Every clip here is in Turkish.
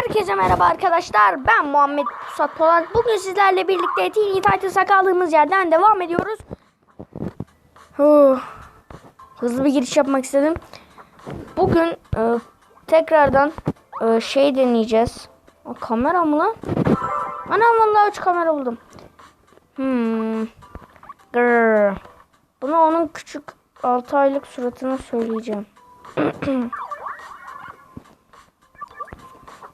Herkese merhaba arkadaşlar. Ben Muhammed Pusat Polat. Bugün sizlerle birlikte Teeny Titans'a kaldığımız yerden devam ediyoruz. Hızlı bir giriş yapmak istedim. Bugün e, tekrardan e, şey deneyeceğiz. O kamera mı lan? Anam vallahi 3 kamera buldum. Hmm. Grrr. Bunu onun küçük 6 aylık suratına söyleyeceğim.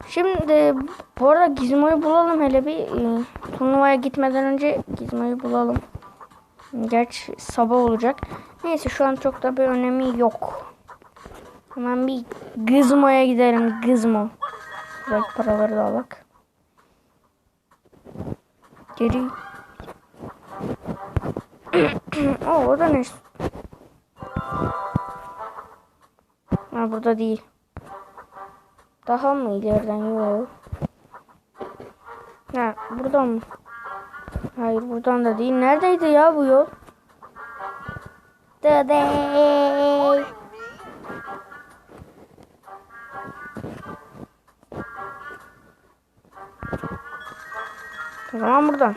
Şimdi bu arada Gizmo'yu bulalım hele bir e, turnuvaya gitmeden önce Gizmo'yu bulalım. Gerçi sabah olacak. Neyse şu an çok da bir önemi yok. Hemen bir Gizmo'ya gidelim. Gizmo. Belki paraları da alak. Geri. Oo, o da ne? Ha burada değil. Daha mı ileriden yok? Ha buradan mı? Hayır buradan da değil. Neredeydi ya bu yol? O zaman buradan.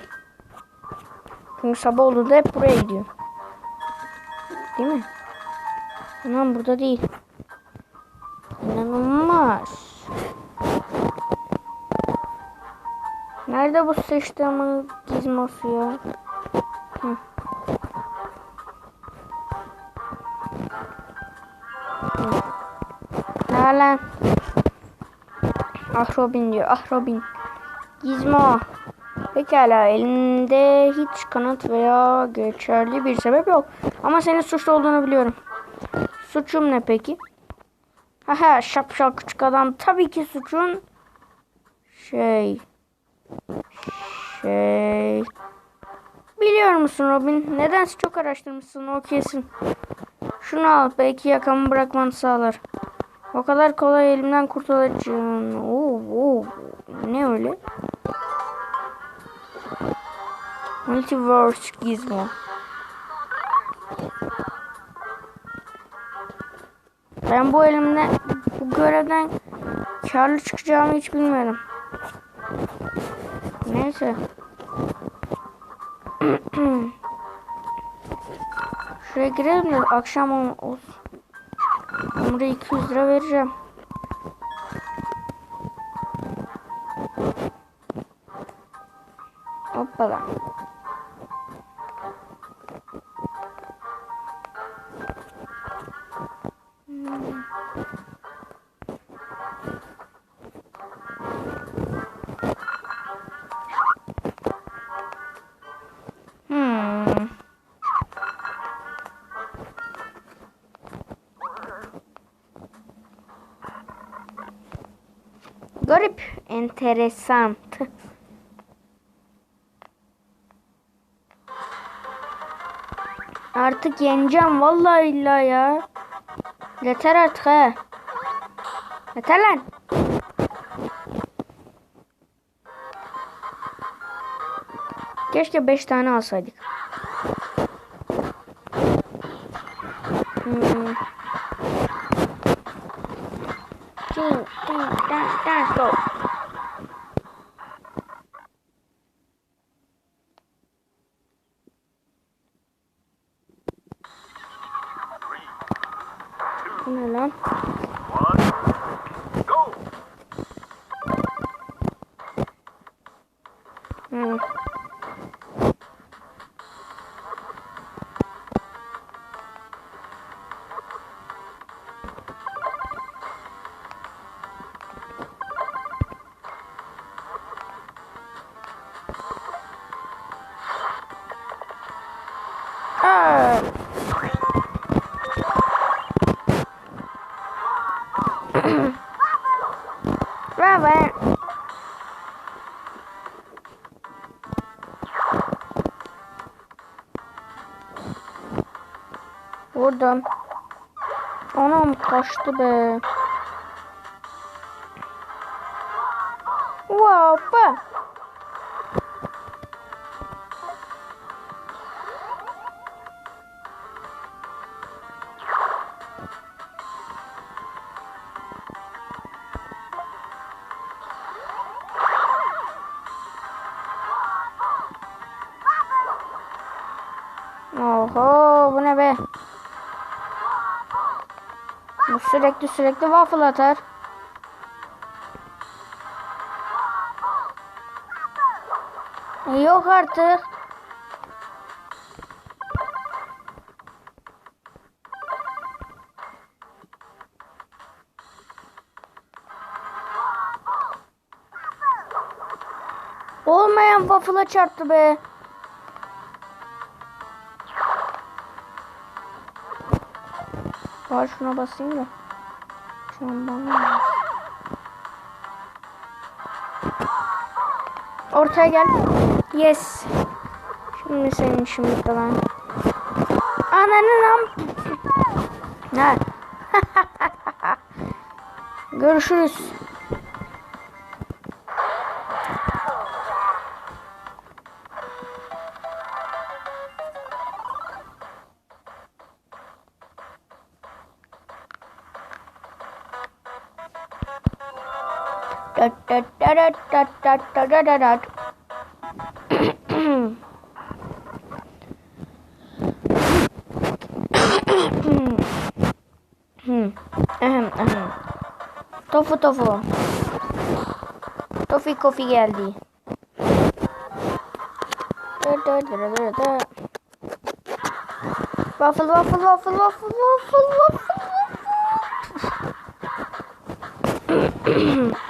Çünkü sabah olduğunda hep buraya gidiyor. Değil mi? Aman burada değil. İnanılmaz. Nerede bu sıçtığımın gizmosu ya? Hı. Ne lan? Ah Robin diyor. Ah Robin. Gizmo. Pekala elinde hiç kanıt veya geçerli bir sebep yok. Ama senin suçlu olduğunu biliyorum. Suçum ne peki? Haha şapşal küçük adam. Tabii ki suçun şey şey biliyor musun Robin? Nedense çok araştırmışsın o kesin. Şunu al belki yakamı bırakmanı sağlar. O kadar kolay elimden kurtulacağım. Oo, oo. Ne öyle? Multiverse Gizmo. Ben bu elimde bu görevden karlı çıkacağımı hiç bilmiyorum. Neyse. Şuraya girelim de akşam ol- olsun. Buraya 200 lira vereceğim. Hoppala. Enteresan. Artık yeneceğim vallahi illa ya. Yeter artık he. Yeter lan. Keşke 5 tane alsaydık. Hmm. Ding, ding, dang, go. Vurdum. Anam kaçtı be. Sürekli sürekli waffle atar. Yok artık. Olmayan waffle'a çarptı be. Var şuna basayım da. Şu an bana. Ortaya gel. Yes. Şimdi senin işin bitti lan. Ananı lan. Ha. Görüşürüz. da da da da da da da tofu tofu. Toffee coffee geldi. Waffle waffle waffle waffle waffle waffle waffle.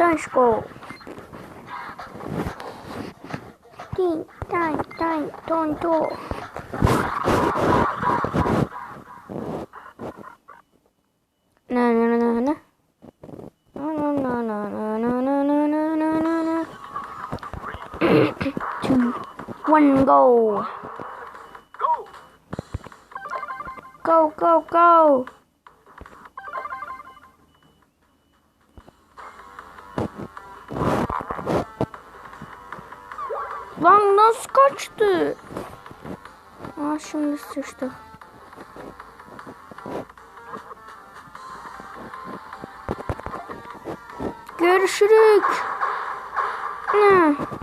Don't scroll. Ding, dang, dang, don't door. No, no, no, no, no. No, no, no, no, no, no, no, no, no, no, no. Two, one, go. Go, go, go. uçtu. Aa şimdi sıçtı. Görüşürük. Hmm.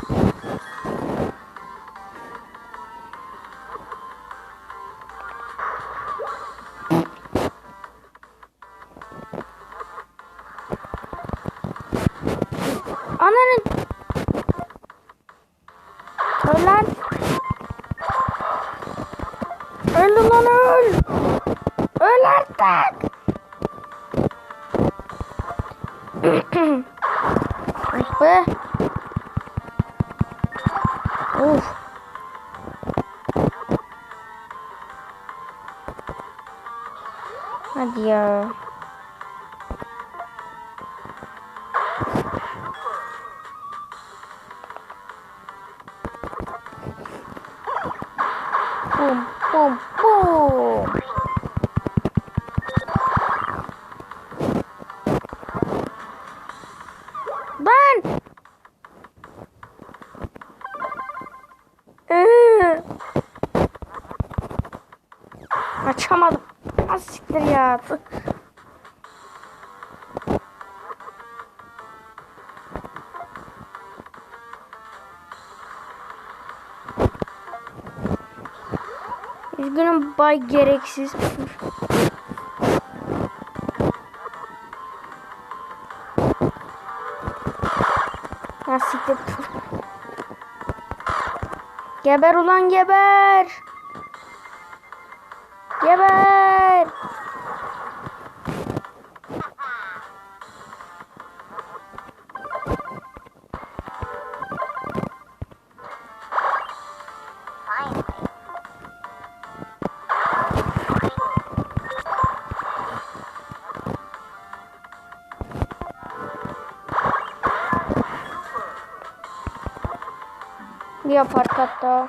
Bum bum bum. Üzgünüm bay gereksiz. Siktir. Geber ulan. Geber. farklı yapar hatta.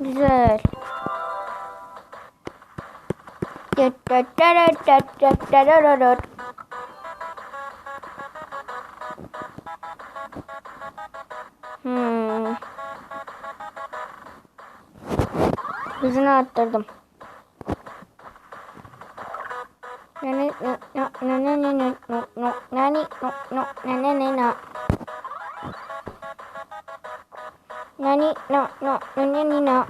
Güzel. Hmm. Hızını arttırdım. Ne ne ne no. Nani no no no ne ne no.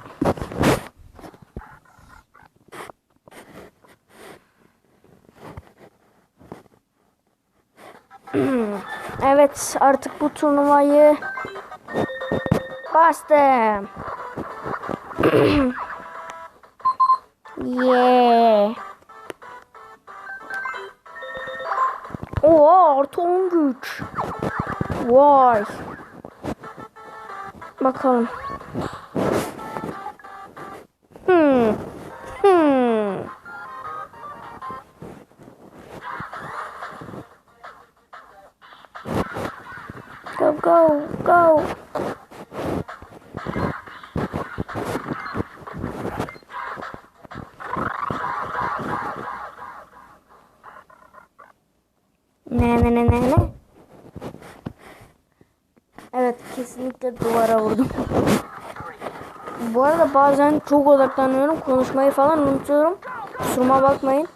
evet artık bu turnuvayı bastım. yeah. Vay. Bakalım. Hmm. Hmm. Go go go. Ne ne ne ne ne? Evet kesinlikle duvara vurdum. Bu arada bazen çok odaklanıyorum. Konuşmayı falan unutuyorum. Kusuruma bakmayın.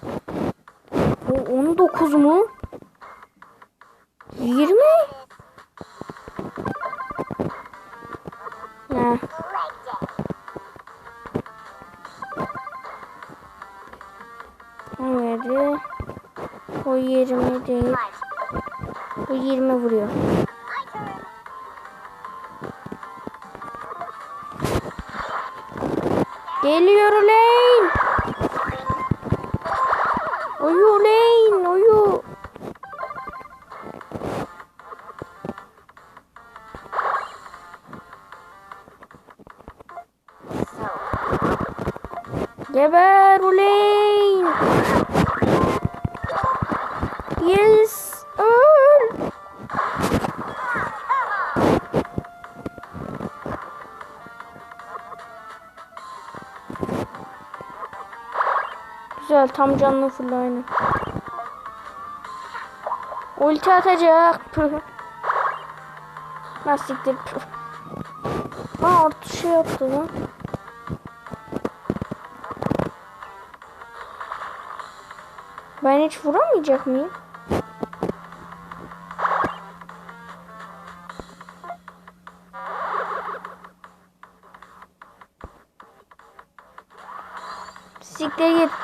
O 19 mu? 20? Ne? O yedi. O 20 değil. Bu 20 vuruyor. Geliyor Lane. Uyu Lane uyu. Geber Güzel tam canlı full aynı. Ulti atacak. Lastiktir. Püh. Aa orta şey yaptı lan. Ben hiç vuramayacak mıyım? Siktir git.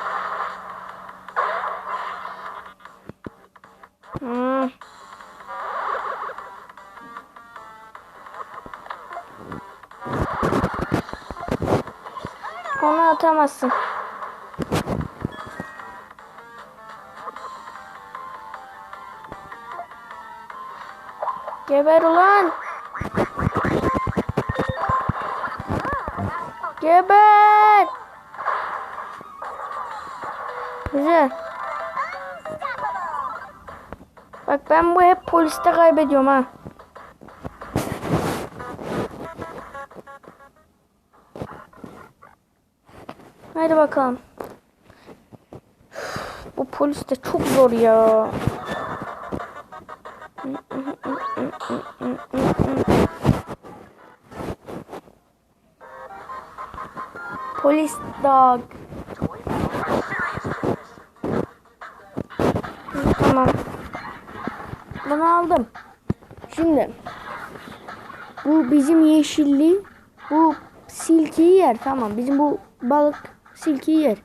Onu atamazsın. Geber ulan. Geber. Güzel. Bak ben bu hep poliste kaybediyorum ha. Hadi bakalım. Bu polis de çok zor ya. Polis dog. Tamam. Bunu aldım. Şimdi bu bizim yeşilli bu silkeyi yer. Tamam. Bizim bu balık silkeyi yer.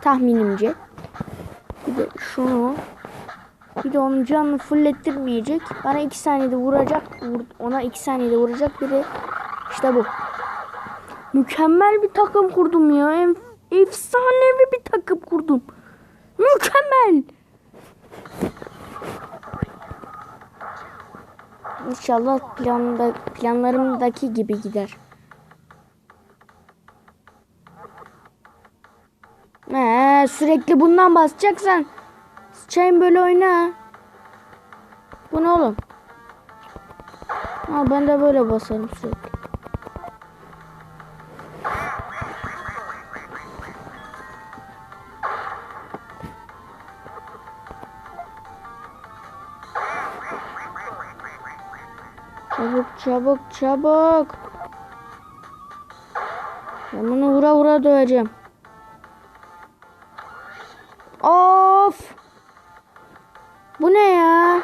Tahminimce. Bir de şunu bir de onun canını fullettirmeyecek. Bana iki saniyede vuracak. Vur- Ona iki saniyede vuracak. Bir de işte bu. Mükemmel bir takım kurdum ya. Efsanevi bir takım kurdum. Mükemmel. İnşallah planda, planlarımdaki gibi gider. Ee, sürekli bundan basacaksan sıçayım böyle oyna. Bu ne oğlum? Ha, ben de böyle basarım sürekli. Çabuk çabuk çabuk. Ben bunu vura vura döveceğim. Bu ne ya?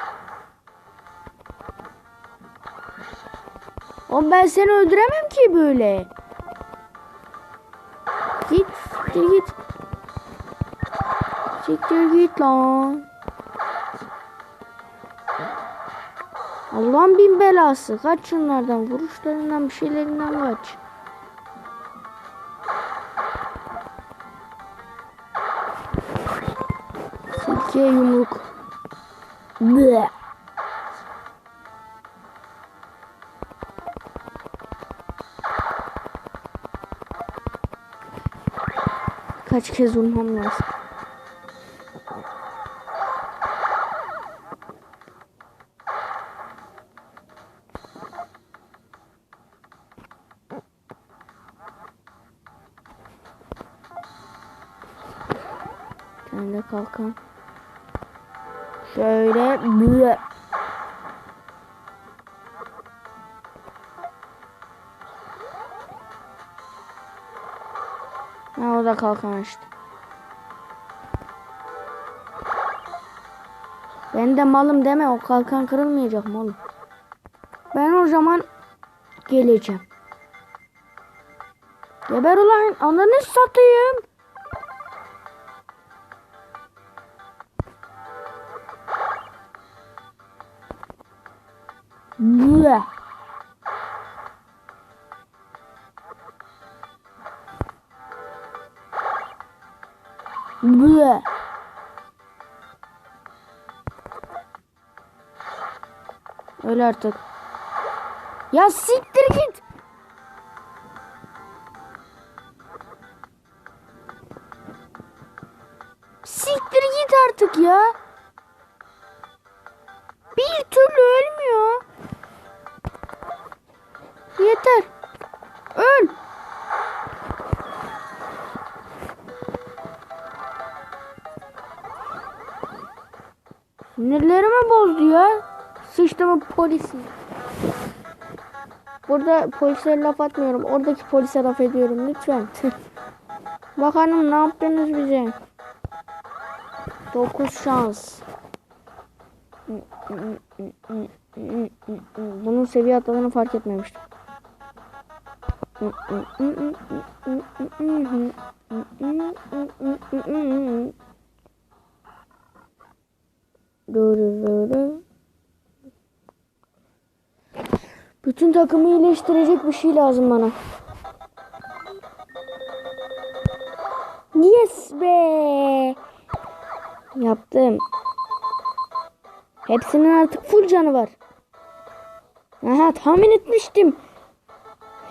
Oğlum ben seni öldüremem ki böyle. Git, siktir git. Siktir git lan. Allah'ın bin belası. Kaç şunlardan, vuruşlarından, bir şeylerinden kaç. Silke yumruk. Bleh. Kaç kez vurmam lazım. De kalkan. Şöyle bleh. Ha o da kalkan açtı. Ben de malım deme o kalkan kırılmayacak malım. Ben o zaman geleceğim. Geber ulan ananı satayım. Bleh. Öyle artık. Ya siktir git. Siktir git artık ya. Ya. Sıçtımı polisi. Burada polislere laf atmıyorum. Oradaki polise laf ediyorum lütfen. Bakalım ne yaptınız bize? 9 şans. Bunun seviye atladığını fark etmemiştim. Bütün takımı iyileştirecek bir şey lazım bana. Yes be. Yaptım. Hepsinin artık full canı var. Aha tahmin etmiştim.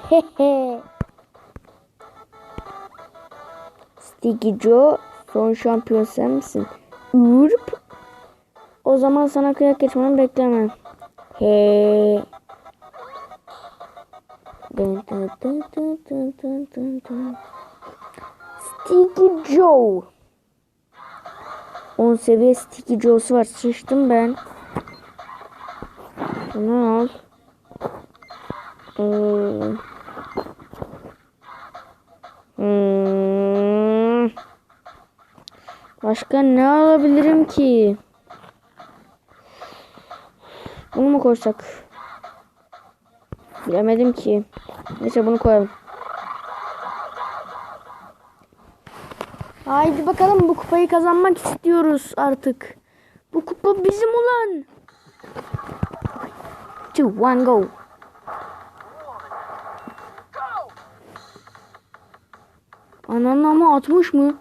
Hehe. Sticky Joe son şampiyon sen misin? Urp. O zaman sana kıyak geçmemi beklemem. He. Sticky Joe. 10 seviye Sticky Joe'su var. Sıçtım ben. Bunu al. Hmm. Başka ne alabilirim ki? Bunu mu koysak? Bilemedim ki. Neyse bunu koyalım. Haydi bakalım bu kupayı kazanmak istiyoruz artık. Bu kupa bizim ulan. Two, one, go. Ananın ama atmış mı?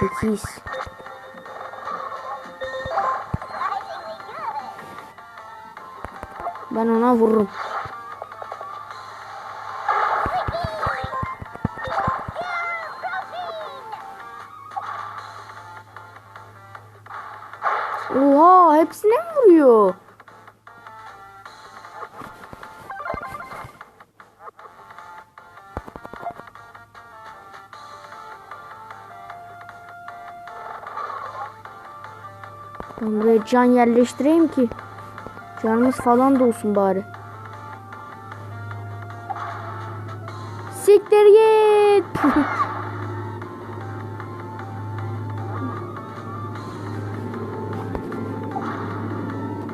8 Ben ona vururum. Ben buraya can yerleştireyim ki canımız falan da olsun bari. Siktir git.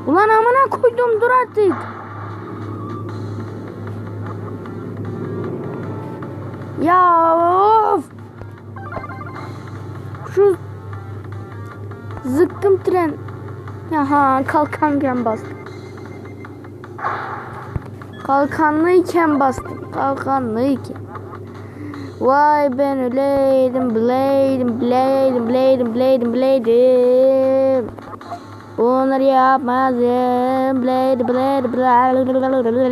Ulan amına koydum dur artık. Ya of. Şu zıkkım tren. Aha kalkanken bastım. Kalkanlıyken bastım. Kalkanlıyken. Vay ben öleydim, bileydim, bileydim, bileydim, bileydim, bileydim. Bunları yapmazdım, bileydim, bileydim, bileydim.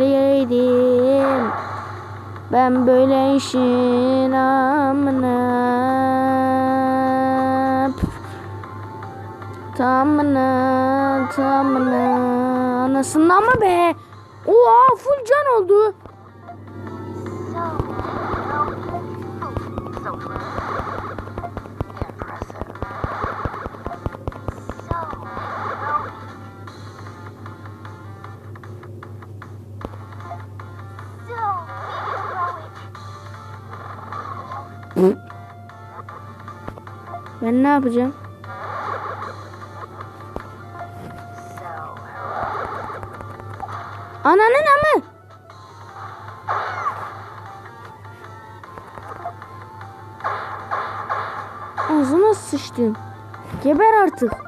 Ben böyle işin amına Tamına tamına Anasından mı be? Oha full can oldu. Ben ne yapacağım? Ananın amı. Ağzıma sıçtın. Geber artık.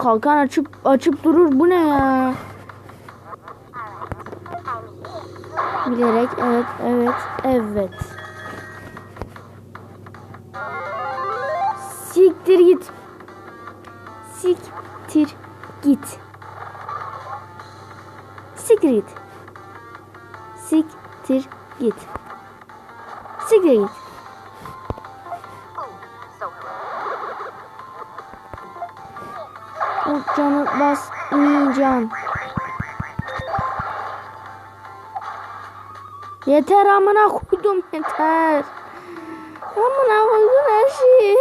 Kalkan açıp açıp durur. Bu ne ya? Bilerek evet evet evet. Siktir git. Siktir git. Siktir git. Siktir git. Siktir git. Canı basmayacağım. Yeter amına koydum yeter. Amına koydum her şeyi.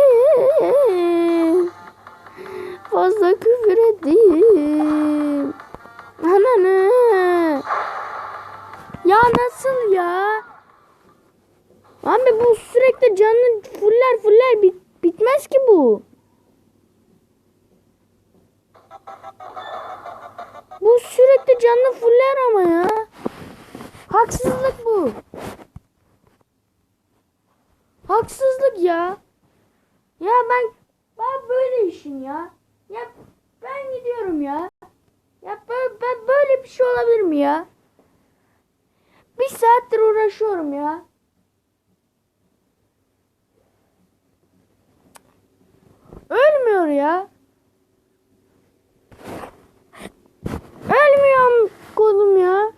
Fazla küfür ettim. Ananı. Ya nasıl ya? Abi bu sürekli canlı fuller fuller bit bitmez ki bu. Bu sürekli canlı fuller ama ya. Haksızlık bu. Haksızlık ya. Ya ben ben böyle işim ya. Ya ben gidiyorum ya. Ya ben, ben böyle bir şey olabilir mi ya? Bir saattir uğraşıyorum ya. Ölmüyor ya. Ölmüyorum kolum ya.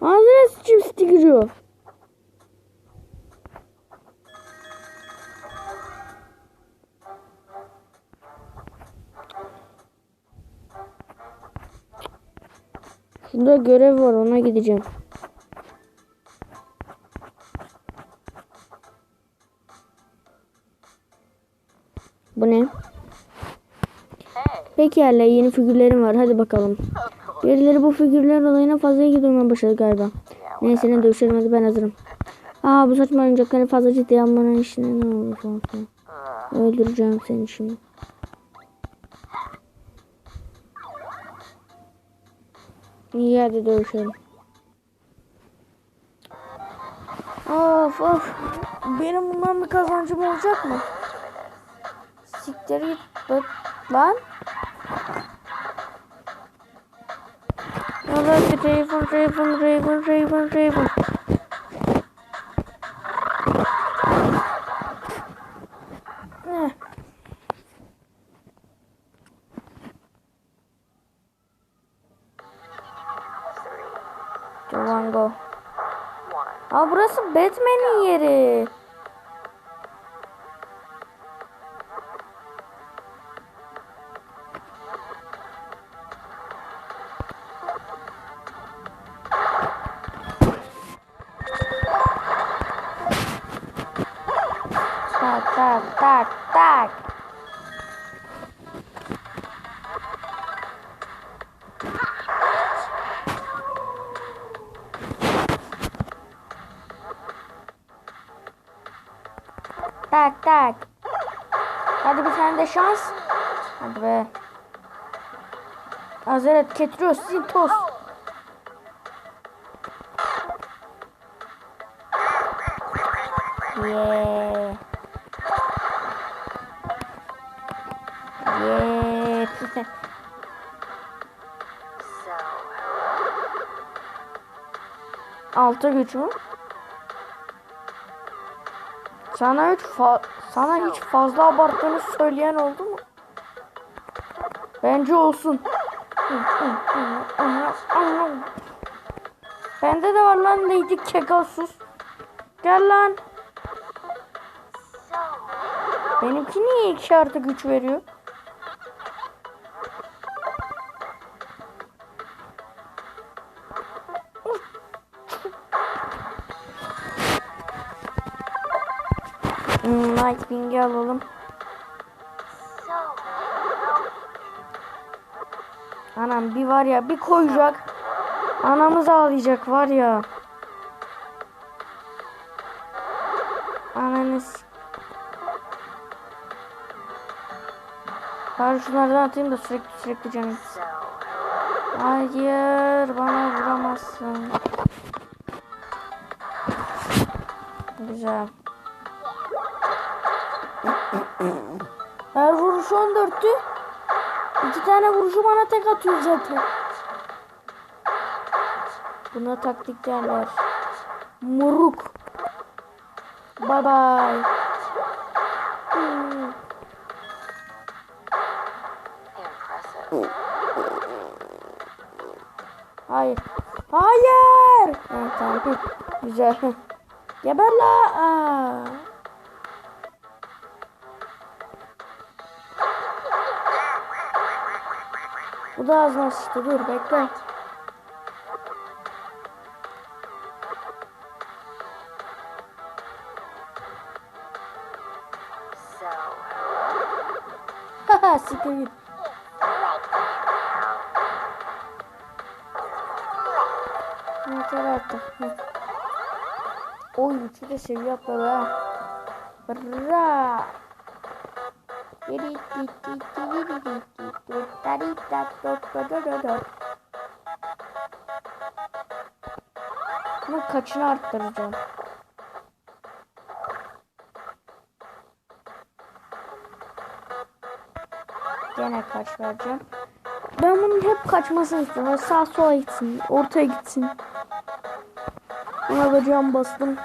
Ağzına sıçayım sticker'ı. Şurada görev var ona gideceğim. Bu ne? Pekala yeni figürlerim var. Hadi bakalım. Birileri bu figürler olayına fazla ilgi duymaya başladı galiba. Neyse ne dövüşelim hadi ben hazırım. Aa bu saçma oyuncakları fazla ciddiye almanın işine ne olur falan filan. Öldüreceğim seni şimdi. İyi hadi dövüşelim. Of of. Benim bundan bir kazancım olacak mı? Siktir git lan. Raven, Raven, Raven, Raven, Raven. Eh. Durango. Aa burası Batman'in yeri. Şans. Hadi be. Hazret getiriyor Sintos. Yeah. Yeah. Altı güç mü? Sana fa- sana hiç fazla abarttığını söyleyen oldu mu? Bence olsun. Bende de var lan Lady Kegasus. Gel lan. Benimki niye iki artı güç veriyor? Var ya bir koyacak. Anamız ağlayacak var ya. Ananız. Bari şunlardan atayım da sürekli sürekli canım. Hayır bana vuramazsın. Güzel. Her vuruş 14'tü. İki tane vuruşu bana tek atıyor zaten. Buna taktik derler. Muruk. Bye bye. Hayır. Hayır. Evet, tamam. Güzel. Geber la. Aa. Bu da ağzına sıçtı. Dur bekle. Haha siktir git. Yeter artık. Hı. Oy üçü de seviye atladı ha. Bra. Bunun kaçını arttıracağım. Gene kaç vereceğim. Ben bunun hep kaçmasını istiyorum. Sağ sola gitsin. Ortaya gitsin. Buna da cam bastım.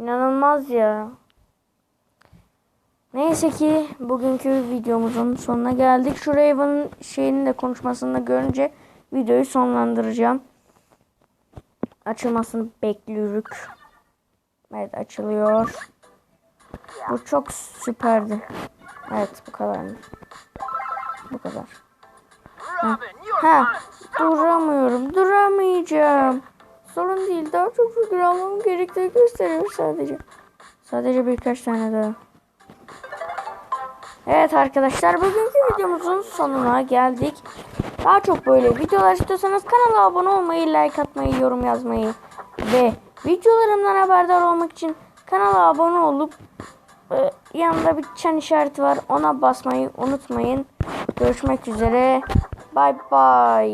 İnanılmaz ya. Neyse ki bugünkü videomuzun sonuna geldik. Şu Raven'ın şeyini de konuşmasını da görünce videoyu sonlandıracağım. Açılmasını bekliyoruz. Evet açılıyor. Bu çok süperdi. Evet bu kadar. Bu kadar. Ha. ha duramıyorum. Duramayacağım. Sorun değil. Daha çok figür almam gerektiğini gösteriyor sadece. Sadece birkaç tane daha. Evet arkadaşlar bugünkü videomuzun sonuna geldik. Daha çok böyle videolar istiyorsanız kanala abone olmayı, like atmayı, yorum yazmayı ve videolarımdan haberdar olmak için kanala abone olup e, yanında bir çan işareti var ona basmayı unutmayın. Görüşmek üzere. Bye bye.